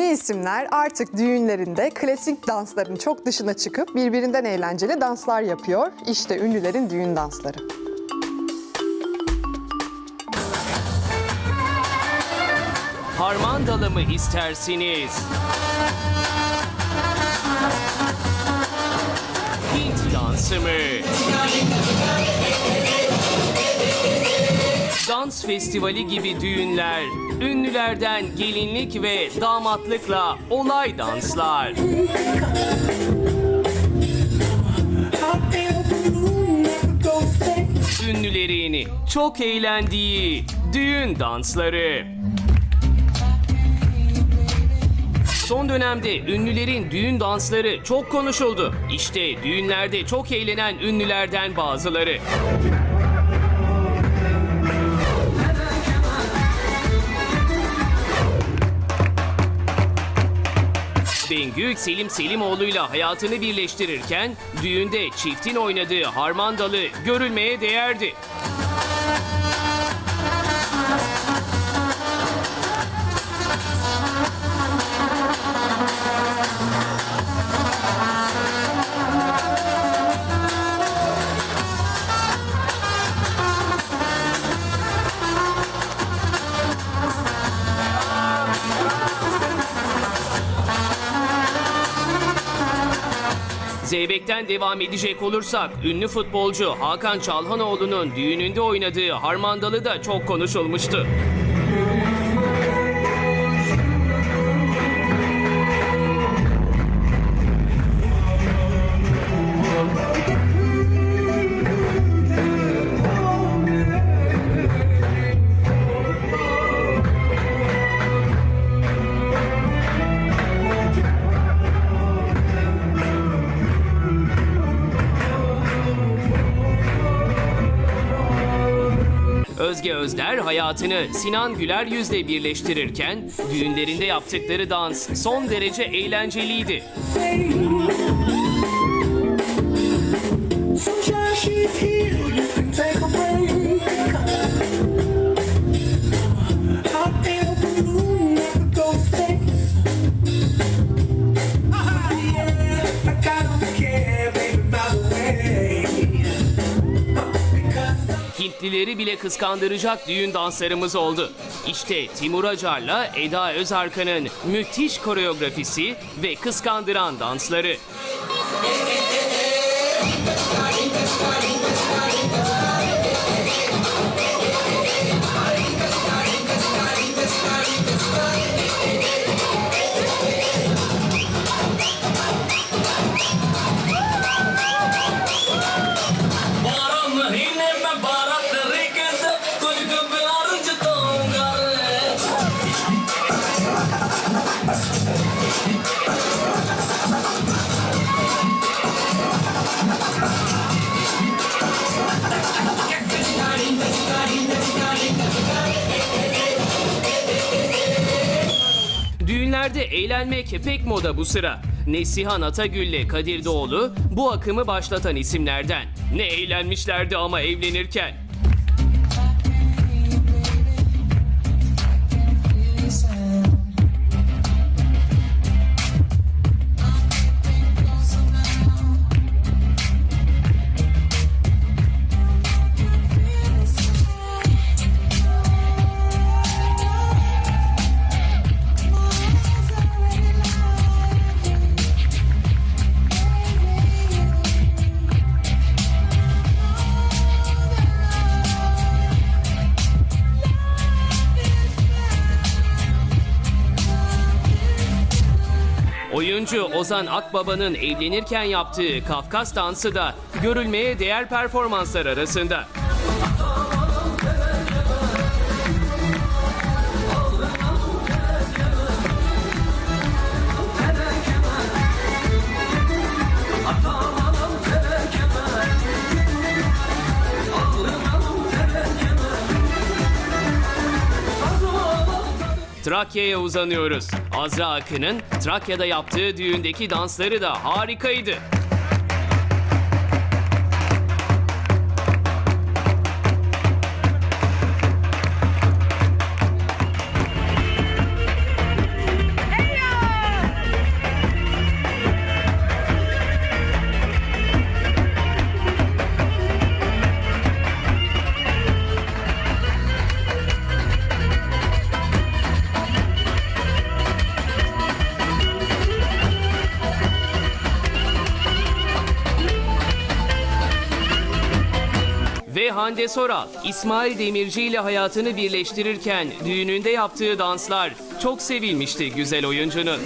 Ünlü isimler artık düğünlerinde klasik dansların çok dışına çıkıp birbirinden eğlenceli danslar yapıyor. İşte ünlülerin düğün dansları. Harmandalı mı istersiniz? Hint dansı mı? Dans festivali gibi düğünler, ünlülerden gelinlik ve damatlıkla olay danslar. Ünlülerin çok eğlendiği düğün dansları. Son dönemde ünlülerin düğün dansları çok konuşuldu. İşte düğünlerde çok eğlenen ünlülerden bazıları. Bengü Selim Selimoğlu'yla hayatını birleştirirken düğünde çiftin oynadığı harmandalı görülmeye değerdi. Zeybek'ten devam edecek olursak ünlü futbolcu Hakan Çalhanoğlu'nun düğününde oynadığı harmandalı da çok konuşulmuştu. Özge Özder hayatını Sinan Güler yüzle birleştirirken düğünlerinde yaptıkları dans son derece eğlenceliydi. Hintlileri bile kıskandıracak düğün danslarımız oldu. İşte Timur Acar'la Eda Özarkan'ın müthiş koreografisi ve kıskandıran dansları. Eğlenmek pek moda bu sıra. Nesihan Atagül'le Kadir Doğulu bu akımı başlatan isimlerden. Ne eğlenmişlerdi ama evlenirken. Oyuncu Ozan Akbaba'nın evlenirken yaptığı Kafkas dansı da görülmeye değer performanslar arasında. Trakya'ya uzanıyoruz. Azra Akın'ın Trakya'da yaptığı düğündeki dansları da harikaydı. ve Hande Soral, İsmail Demirci ile hayatını birleştirirken düğününde yaptığı danslar çok sevilmişti güzel oyuncunun.